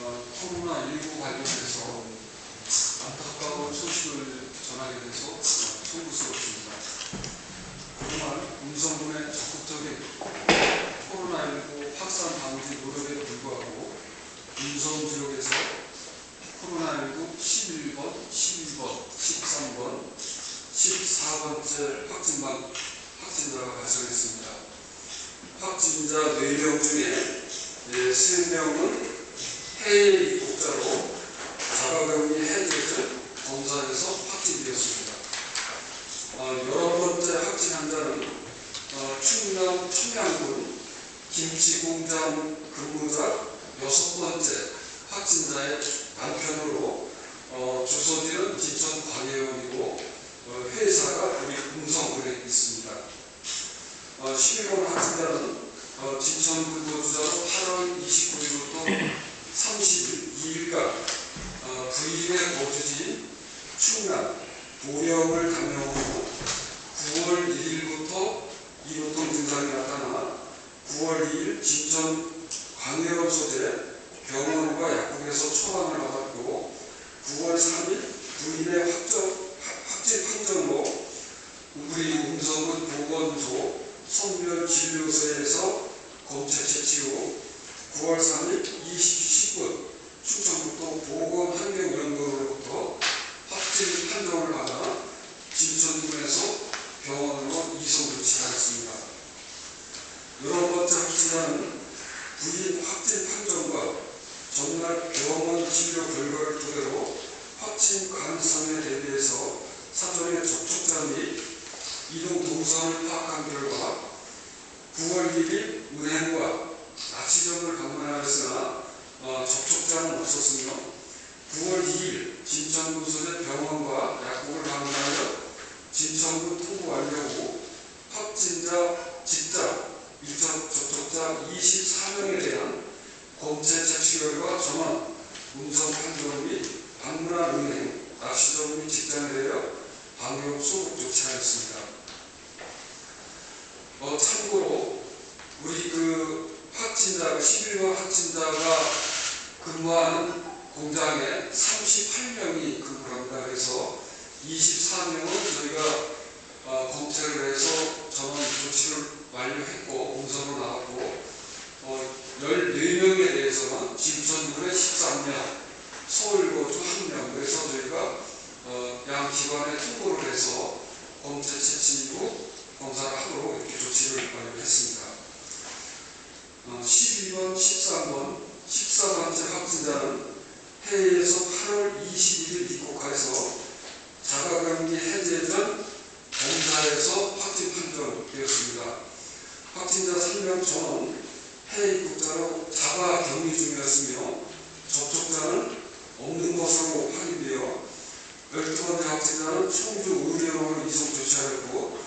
어, 코로나19 관련해서 안타까운 소식을 전하게 돼서 어, 송구스럽습니다. 그동안 음성군의 적극적인 코로나19 확산 방지 노력에 불구하고 음성 지역에서 코로나19 11번, 12번, 13번, 14번째 확진방 확진자가 발생했습니다. 확진자 4명 중에 예, 3명은 해외 입국자로 자가격리 해제를 검사에서 확진되었습니다. 어, 여러 번째 확진 환자는 어, 충남 청양군 김치공장 근무자 여섯 번째 확진자의 남편으로 어, 주소지는 진천 광해원이고 어, 회사가 우리 음성군에 있습니다. 어, 11번 확진자는 어, 진천 근무주자로 8월 29일부터 32일간 어, 부인의 거주지인 충남 보령을 후 9월 1일부터 이노통 증상이 나타나 9월 2일 진천 광해원 소재 병원과 약국에서 처방을 받았고 9월 3일 부인의 확정, 확- 확진 판정으로 우리 음성군 보건소 선별진료소에서 검체 채취 후 9월 3일 20시 10분 충청북도 보건환경연구원으로부터 확진 판정을 받아 진천군에서 병원으로 이송 조치하였습니다. 여러 번째 확진자는 부인 확진 판정과 전날 병원 치료 결과를 토대로 확진 가능성에 대비해서 사전에 접촉자 및 이동 동선을 파악한 결과 9월 1일 은행과 낚시점을 방문하였으나 어, 없었으며 9월 2일 진천군 소재 병원과 약국을 방문하여 진천군 통보 완료 후 확진자 직접 밀접 접촉자 24명에 대한 검체 채취 결과 전원 음성 판정 및 방문한 은행, 낚시점 및 직장에 대하여 방역 소급 조치하였습니다. 어, 참고로 우리 그 확진자, 11번 확진자가 근무하는 공장에 38명이 근무를 합니다. 그래서 24명은 저희가 어, 검색을 해서 전원 조치를 완료했고 음성으로 나왔고 어, 14명에 대해서는 진천군에 13명, 서울고주 1명 그래서 저희가 어, 양 기관에 통보를 해서 검체 채취 후 검사를 하도록 이렇게 조치를 완료했습니다. 어, 12번, 13번, 14번째 확진자는 해외에서 8월 21일 입국해서 자가격리 해제 전 검사에서 확진 판정되었습니다. 확진자 3명 전원 해외 입국자로 자가 격리 중이었으며 접촉자는 없는 것으로 확인되어 12번째 확진자는 청주 의료원으로 이송 조치하였고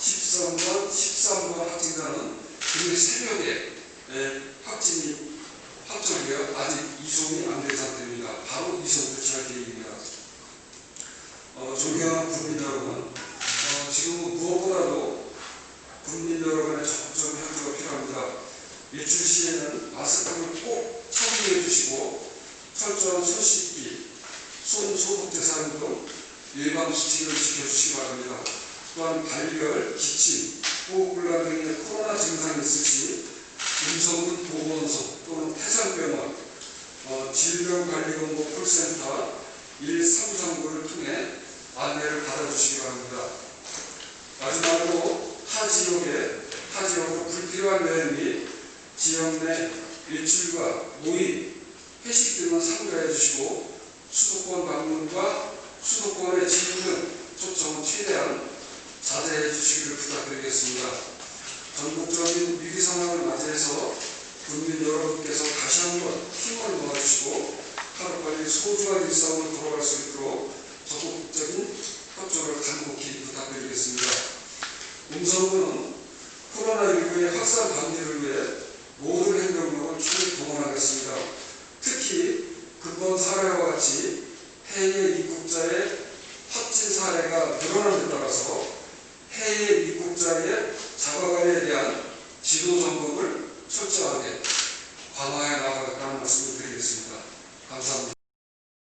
13번, 13번 확진자는 오늘 새벽에 예, 확진이 확정되어 아직 이송이 안 된 상태입니다. 바로 이송 조치할 계획입니다. 어, 존경하는 국민 여러분, 어, 지금 무엇보다도 국민 여러분의 적극적인 협조가 필요합니다. 외출 시에는 마스크를 꼭 착용해 주시고 철저한 손 씻기, 손 소독 대상 등 예방 수칙을 지켜주시기 바랍니다. 또한 발열, 기침, 호흡곤란 등의 코로나 증상이 있을 시 음성군 보건소 또는 태산병원, 어, 질병관리본부 콜센터 1339를 통해 안내를 받아주시기 바랍니다. 마지막으로 타 지역에 타 지역으로 불필요한 여행 및 지역 내 외출과 모임, 회식 등은 삼가해 주시고 수도권 방문과 수도권의 진입 초청은 최대한 자제해 주시기를 부탁드리겠습니다. 전국적인 위기 상황을 맞이해서 국민 여러분께서 다시 한번 힘을 모아주시고 하루빨리 소중한 일상으로 돌아갈 수 있도록 적극적인 협조를 간곡히 부탁드리겠습니다. 음성군은 코로나19의 확산 방지를 위해 모든 행동력을 충분히 동원하겠습니다. 특히 근본 사례와 같이 해외 입국자의 확진 사례가 늘어남에 따라서 해외 입국자의 자가관리에 대한 지도 점검을 철저하게 감사합니다.